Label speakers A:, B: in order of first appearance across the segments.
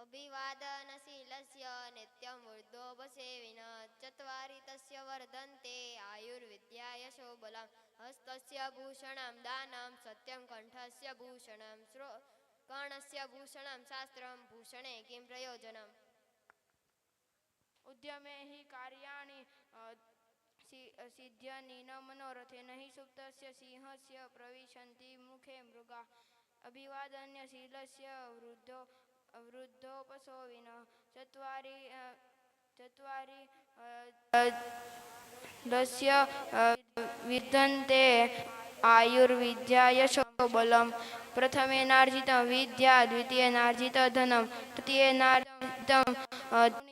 A: અભિવાદનશીલસ્ય નિત્યમૂર્ધો ભસેવિન ચત્વારી તસ્ય વર્ધન્તે આયુર્વિદ્યા યશો બલમ હસ્તસ્ય ભૂષણમ દાનમ સત્યમ કંઠસ્ય ભૂષણમ શ્રો કર્ણસ્ય ભૂષણમ શાસ્ત્રમ ભૂષણે કિમ પ્રયોજનમ
B: ઉદ્યમે હિ કાર્યાણી સિદ્ધ્યની ન મનોરથે નહીં સુપ્તસ્ય સિંહસ્ય પ્રવિશંતિ મુખે મૃગા અભિવાદન્ય વૃદ્ધો વૃદ્ધોપસોવિન ચત્વારી ચત્વારી દસ્ય વિદ્ધન્તે આયુર્વિદ્યાય બલમ પ્રથમેનાર્જિતમ વિદ્યા દ્વિતીયનાર્જિત ધનમ તૃતીયનાર્જિતમ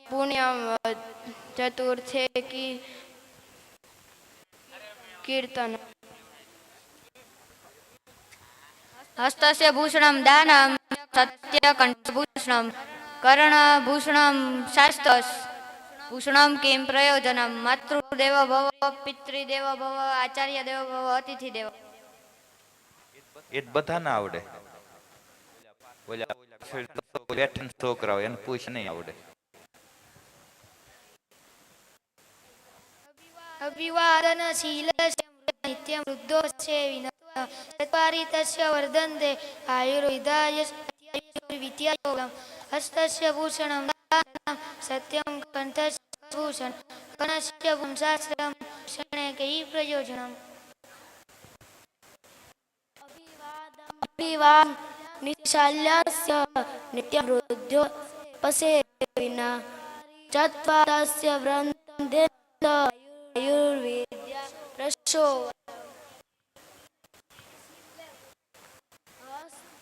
B: પુણ્યમ ચતુર્થે કીર્તન
C: હસ્તસ્ય ભૂષણમ દાનમ સત્ય કંઠભૂ ભૂષણમ કર્ણભૂષણમ શાસ્તસ ભૂષણમ કેમ પ્રયોજનમ માતૃદેવ ભવ પિતૃદેવ ભવ આચાર્ય દેવ ભવ અતિથિ દેવ
D: એ બધા ના આવડે બેઠન છોકરાઓ એને પૂછ નહીં આવડે.
E: અભિવાદન શીલ નિત્ય વૃદ્ધો છે વિના સત્પારિતસ્ય વર્ધન આયુર્વિદાય વિદ્યાયોગમ હસ્તસ્ય ભૂષણમ સત્યમ કંઠસ્ય ભૂષણ કણસ્ય વંશાશ્રમ ક્ષણે કઈ પ્રયોજનમ અભિવાદ નિશાલ્યાસ્ય નિત્યમ વૃદ્ધો પસે વિના ચત્વારસ્ય વ્રંદેન્દ્ર આયુર્વેદ્યા પ્રશોવા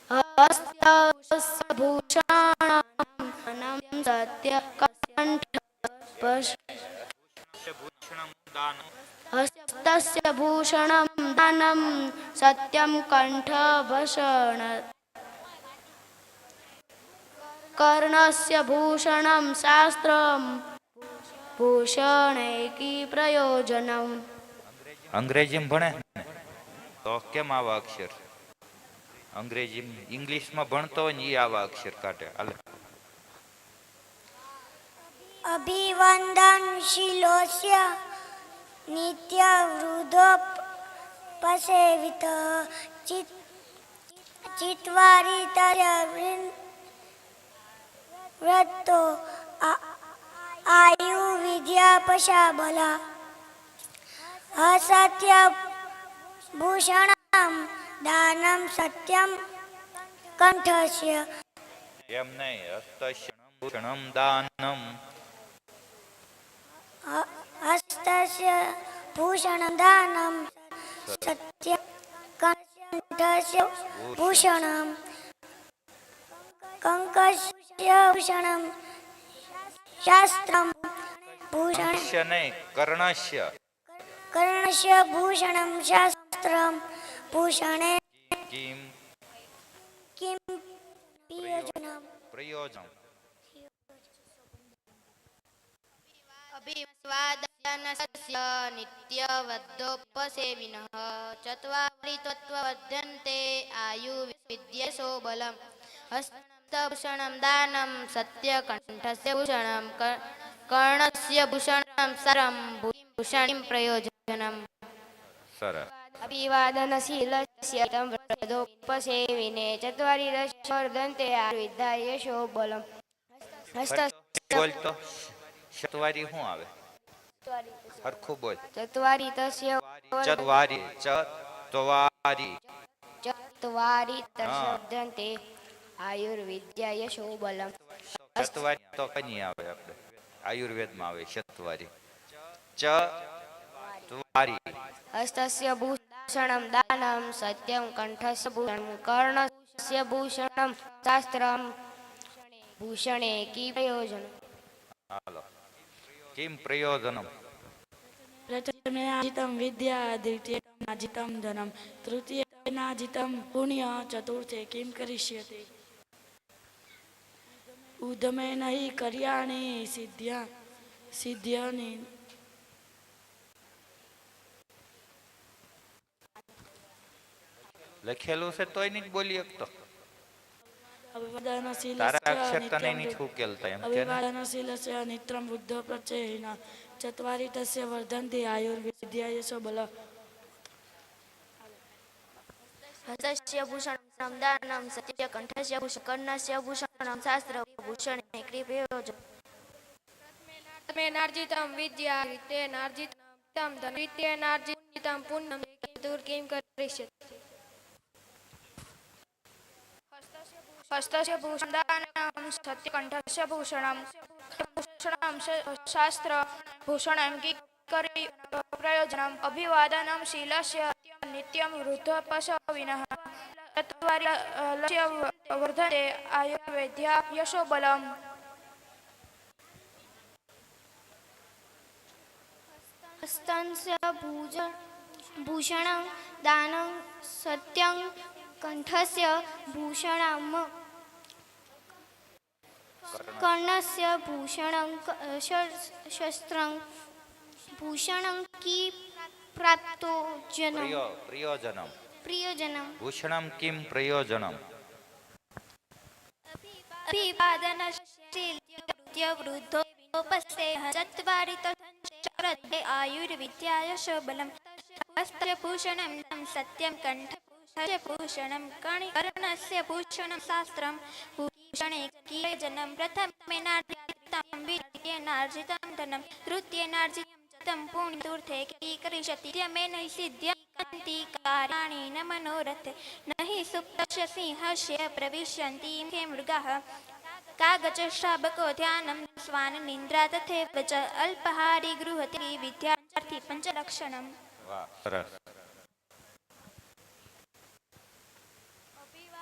E: હસ્તભૂષાણમ સત્ય કંઠ હસ્તસ્ય ભૂષણમ દાનમ સત્યમ કંઠભૂષણ કર્ણસ્ય
D: ભૂષણમ શાસ્ત્રમ ભૂષણૈકી ભણે તો કેમ આવા અક્ષર અંગ્રેજી ઇંગ્લિશમાં ભણતો હોય ને એ આવા અક્ષર કાઢે. હાલે.
F: અભિવંદનશીલોસ્ય નિત્યવૃદ્ધોપસેવિત ચિત ચિત્વારિતર્ય વ્રતો આયુ વિદ્યા પશાબલા અસત્ય ભૂષણમ દાનમ સત્યમ કંઠસ્ય
D: એમ નહીં હસ્તશણમ ભૂષણમ દાનમ
F: હસ્તસ્ય ભૂષણ દાનમ સત્ય કંઠસ્ય ભૂષણમ કંકસ્ય ભૂષણમ શાસ્ત્રમ ભૂષણ
D: નહીં કર્ણશ્ય
F: કર્ણસ્ય ભૂષણમ શાસ્ત્રમ ભૂષણે
D: કિમ
F: કિમ પ્રિયોજનમ
D: પ્રિયોજનમ
A: અભિસ્વાદનસ્ય નિત્યવદ્ધોપસેવિનઃ ચત્વારી તત્વવદ્ધન્તે આયુ વિદ્યસો બલમ હસ્તભૂષણમ દાનમ સત્યકંઠસ્ય ભૂષણમ. કર્ણસ્ય ભૂષણમ. સરમ ભૂષણિમ પ્રયોજનમ.
D: સરસ
B: અભિવાદનશીલસ્ય तं વૃદ્ધોપસેવિને ચત્વારી દશવર્ધન્તે આયુર્વિદ્યા યશો બલમ હસ્ત
D: બોલતો શતવારી શું આવે હરખું બોલ
B: ચત્વારી તસ્ય
D: ચતવારી ચતવારી
B: ચત્વારી દશવર્ધન્તે આયુર્વિદ્યાય શોબલમ બલમ
D: તો કઈ આવે આપણે આયુર્વેદમાં આવે શતવારી ચ ત્વારી
B: હસ્તસ્ય ભૂષણમ દાનમ સત્યમ કંઠસ્ય ભૂષણમ કર્ણસ્ય ભૂષણમ શાસ્ત્રમ ભૂષણે કી પ્રયોજન
D: હાલો કિમ પ્રયોજનમ
G: પ્રથમેનાજિતમ વિદ્યા દ્વિતીયનાજિતમ ધનમ તૃતીયનાજિતમ પુણ્ય ચતુર્થે કિમ કરિષ્યતે ઉદમે નહીં કર્યાણી સિદ્ધ્યા સિદ્ધ્યની
D: લખેલું છે તોય નહીં બોલી શકતો તારા અક્ષર
G: અવિવાદનશીલસ્ય
D: તને
G: નિત્યમ
D: નથી ઉકેલતા એમ કે ને?
G: અવિવાદનશીલસ્ય નિત્યમ બુદ્ધ પ્રચેન ચત્વારી તસ્ય વર્ધન્તિ આયુર્વિદ્યા યશો બલ
E: હસ્તસ્ય ભૂષણમ દાનમ સત્ય કંઠસ્ય ભૂષણ કર્ણસ્ય ભૂષણમ શાસ્ત્ર ભૂષણે ક્રિપયોજ
H: નાર્જિતમ વિદ્યા વિત્તેનાર્જિતમ ધન વિત્તેનાર્જિતમ પુણ્યમ દુર્ગીમ કરિષ્યતિ હસ્તસ્ય ભૂષણ દાનમ સત્યકંઠસ્ય ભૂષણમ ભૂષણમ શાસ્ત્ર ભૂષણમ કિકરી પ્રયોજનમ અભિવાદનમ શીલસ્ય નિત્યમ વૃદ્ધ પશવિનઃ ચત્વારી લક્ષ્ય વર્ધતે આયુર્વેદ્યા
E: યશોબલમ ભૂષણ ભૂજ સત્યં કંઠસ્ય ભૂષણમ. કર્ણસ્ય ભૂષણં શસ્ત્રં. ભૂષણં કી પ્રાપ્તો જનમ
D: પ્રિયો પ્રિયોજનમ.
E: પ્રિયજનમ.
D: ભૂષણમ કિમ પ્રયોજનમ?
H: અભિવાદનશીલ્ય વૃદ્ધોપસ્તે ચત્વારિ ચરતે આયુર્વિદ્યાયશ બલમ. હસ્તસ્ય ભૂષણમ तं भूषणं कर्णस्य भूषणं शास्त्रं भूषणे कियजनं प्रथमेनार्जितं द्वितीयेनार्जितं धनं तृतीयेनार्जितं पुण्यतुर्थे कीकरिष्यति यमेन हि सिद्ध्यन्ति कार्याणि न मनोरथे न हि सुप्तस्य सिंहस्य प्रविशन्ति हे मृगाः कागजश्रावको ध्यानं स्वान निन्द्रा तथैव च अल्पहारी गृहति विद्यार्थी पञ्चलक्षणम्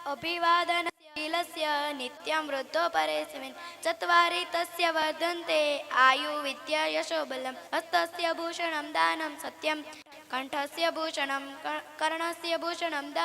D: વાહ શીલસ્ય
E: અભિવાદનશીલસ્ય નિત્યં વૃદ્ધોપરેસ્મિन् ચત્વારી તસ્ય વર્ધન્તે આયુ વિદ્યા યશો બલમ હસ્તસ્ય ભૂષણમ દાનમ સત્યમ કંઠસ્ય ભૂષણમ કર્ણસ્ય ભૂષણમ દાન